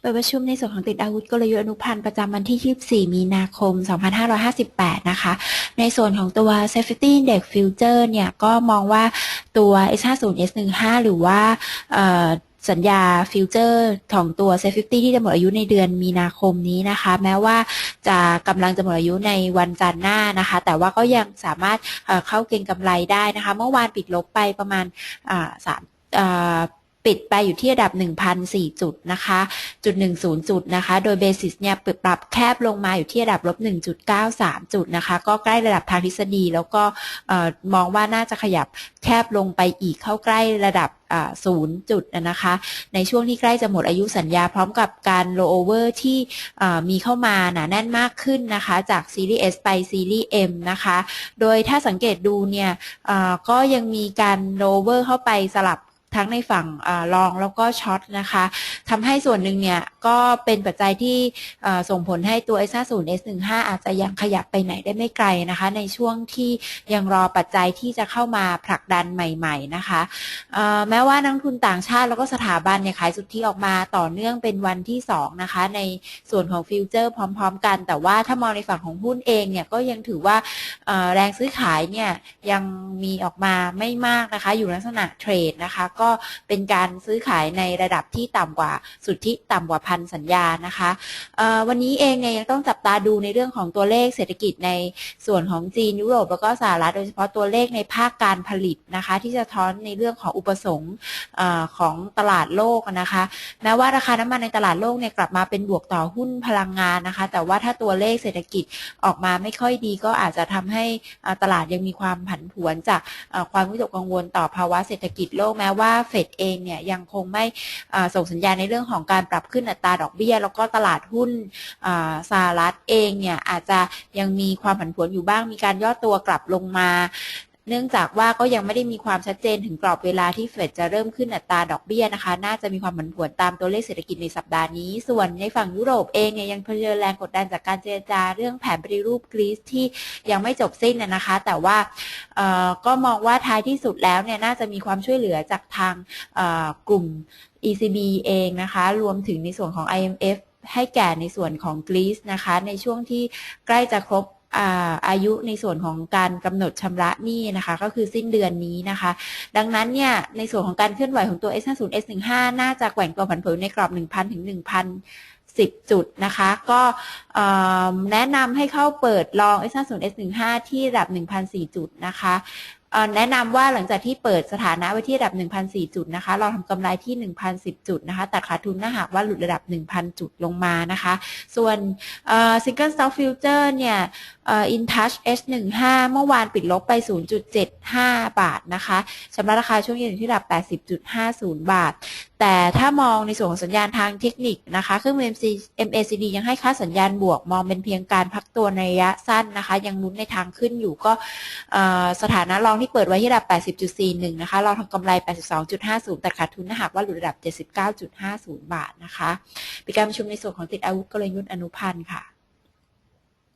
เปิดประชุมในส่วนของติดอาวุธกลยุทธ์อนุพันธ์ประจำวันที่ 24 มีนาคม 2558 นะคะ ในส่วนของตัว Safety Index Future เนี่ย ก็มองว่าตัว S50 S15 หรือว่าสัญญาฟิวเจอร์ของตัว Safety ที่จะหมดอายุในเดือนมีนาคมนี้นะคะ แม้ว่าจะกำลังจะหมดอายุในวันจันทร์หน้านะคะ แต่ว่าก็ยังสามารถเข้าเก็งกำไรได้นะคะ เมื่อวานปิดลบไปประมาณสาม ปิดไปอยู่ที่ระดับ 1,004 จุดนะคะจุด10 จุดนะคะ โดยเบสิสเนี่ยปรับแคบลงมาอยู่ที่ระดับลบ1.93 จุดนะคะ ก็ใกล้ระดับทางทฤษฎี แล้วก็มองว่าน่าจะขยับแคบลงไปอีกเข้าใกล้ระดับอ่า0จุดนะคะ ในช่วงที่ใกล้จะหมดอายุสัญญาพร้อมกับการโลเวอร์ที่มีเข้ามาหนาแน่นมากขึ้นนะคะ จากซีรีส์ S ไปซีรีส์ M นะคะ โดยถ้าสังเกตดูเนี่ยก็ยังมีการโลเวอร์เข้าไปสลับ ทั้งในฝั่งอลองแล้วก็ช็อตนะคะทำให้ส่วนหนึ่งเนี่ยก็เป็นปัจจัยที่ส่งผลให้ตัว S50 S15 อาจจะยังขยับไปไหนได้ไม่ไกลนะคะ ในช่วงที่ยังรอปัจจัยที่จะเข้ามาผลักดันใหม่ ๆนะคะแม้ว่านักทุนต่างชาติแล้วก็สถาบันเนี่ยขายสุทธิออกมาต่อเนื่องเป็นวันที่ 2 นะคะ ในส่วนของฟิวเจอร์พร้อม ๆ กัน แต่ว่าถ้ามองในฝั่งของหุ้นเองเนี่ยก็ยังถือว่าแรงซื้อขายเนี่ยยังมีออกมาไม่มากนะคะ อยู่ลักษณะเทรดนะคะก็เป็นการซื้อขายในระดับที่ต่ำกว่าสุทธิต่ำกว่าพันสัญญานะคะวันนี้เองเนี่ยยังต้องจับตาดูในเรื่องของตัวเลขเศรษฐกิจในส่วนของจีนยุโรปแล้วก็สหรัฐโดยเฉพาะตัวเลขในภาคการผลิตนะคะ ที่จะท้อนในเรื่องของอุปสงค์ของตลาดโลกนะคะแม้ว่าราคาน้ำมันในตลาดโลกเนี่ยกลับมาเป็นบวกต่อหุ้นพลังงานนะคะ แต่ว่าถ้าตัวเลขเศรษฐกิจออกมาไม่ค่อยดีก็อาจจะทำให้ตลาดยังมีความผันผวนจากความวิตกกังวลต่อภาวะเศรษฐกิจโลกแม้ว่าเฟดเองเนี่ยยังคงไม่ส่งสัญญาณในเรื่องของการปรับขึ้นอัตราดอกเบี้ย แล้วก็ตลาดหุ้นสหรัฐเองเนี่ยอาจจะยังมีความผันผวนอยู่บ้างมีการย่อตัวกลับลงมา เนื่องจากว่าก็ยังไม่ได้มีความชัดเจนถึงกรอบเวลาที่เฟดจะเริ่มขึ้นอัตราดอกเบี้ยนะคะ น่าจะมีความผันผวนตามตัวเลขเศรษฐกิจในสัปดาห์นี้ ส่วนในฝั่งยุโรปเองเนี่ยยังเผชิญแรงกดดันจากการเจรจาเรื่องแผนปฏิรูปกรีซที่ยังไม่จบสิ้นนะนะคะ แต่ว่าเอ่อก็มองว่าท้ายที่สุดแล้วเนี่ยน่าจะมีความช่วยเหลือจากทางเอ่อกลุ่ม ECB เองนะคะ รวมถึงในส่วนของ IMF ให้แก่ในส่วนของกรีซนะคะ ในช่วงที่ใกล้จะครบ อายุในส่วนของการกำหนดชำระหนี้นะคะ ก็คือสิ้นเดือนนี้นะคะ ดังนั้นเนี่ยในส่วนของการเคลื่อนไหวของตัว S50 S15 น่าจะแกว่งตัวผันผวนในกรอบ 1,000 ถึง 1,010 จุดนะคะ ก็แนะนำให้เข้าเปิดลอง S50 S15 ที่ระดับ1,004จุดนะคะ แนะนำว่าหลังจากที่เปิดสถานะไว้ที่ระดับ 1,004 จุดนะคะ เราทำกำไรที่ 1,010 จุดนะคะ แต่ขาดทุนถ้าหากว่าหลุดระดับ 1,000 จุดลงมานะคะ ส่วน Single Stock Future เนี่ยอ่อ InTouch S15 เมื่อวานปิดลบไป 0.75 บาทนะคะชำระราคาช่วงเย็นอยู่ที่ระดับ 80.50 บาท แต่ถ้ามองในส่วนของสัญญาณทางเทคนิคนะคะเครื่อง M A C D ยังให้ค่าสัญญาณบวก มองเป็นเพียงการพักตัวในระยะสั้นนะคะ ยังลุ้นในทางขึ้นอยู่ก็สถานะรองที่เปิดไว้ที่ระดับ 80.41 นะคะเราทำกำไร 82.50 แต่ขาดทุนถ้าหากว่าหลุดระดับ 79.50 บาทนะคะ เป็นการประชุมในส่วนของติดอาวุธกลยุทธ์อนุพันธ์ค่ะ